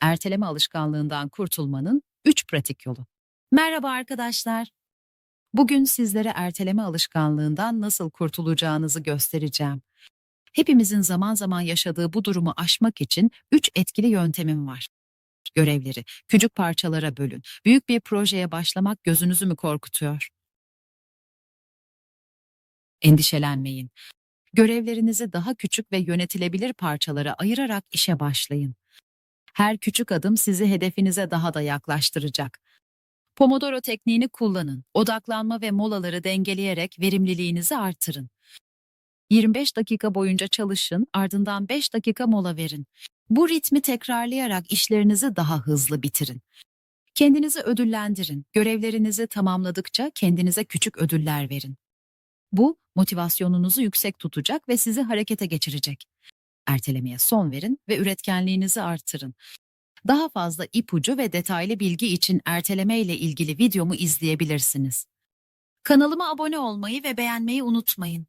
Erteleme alışkanlığından kurtulmanın 3 pratik yolu. Merhaba arkadaşlar. Bugün sizlere erteleme alışkanlığından nasıl kurtulacağınızı göstereceğim. Hepimizin zaman zaman yaşadığı bu durumu aşmak için 3 etkili yöntemim var. Görevleri küçük parçalara bölün. Büyük bir projeye başlamak gözünüzü mü korkutuyor? Endişelenmeyin. Görevlerinizi daha küçük ve yönetilebilir parçalara ayırarak işe başlayın. Her küçük adım sizi hedefinize daha da yaklaştıracak. Pomodoro tekniğini kullanın. Odaklanma ve molaları dengeleyerek verimliliğinizi artırın. 25 dakika boyunca çalışın, ardından 5 dakika mola verin. Bu ritmi tekrarlayarak işlerinizi daha hızlı bitirin. Kendinizi ödüllendirin. Görevlerinizi tamamladıkça kendinize küçük ödüller verin. Bu motivasyonunuzu yüksek tutacak ve sizi harekete geçirecek. Ertelemeye son verin ve üretkenliğinizi artırın. Daha fazla ipucu ve detaylı bilgi için erteleme ile ilgili videomu izleyebilirsiniz. Kanalıma abone olmayı ve beğenmeyi unutmayın.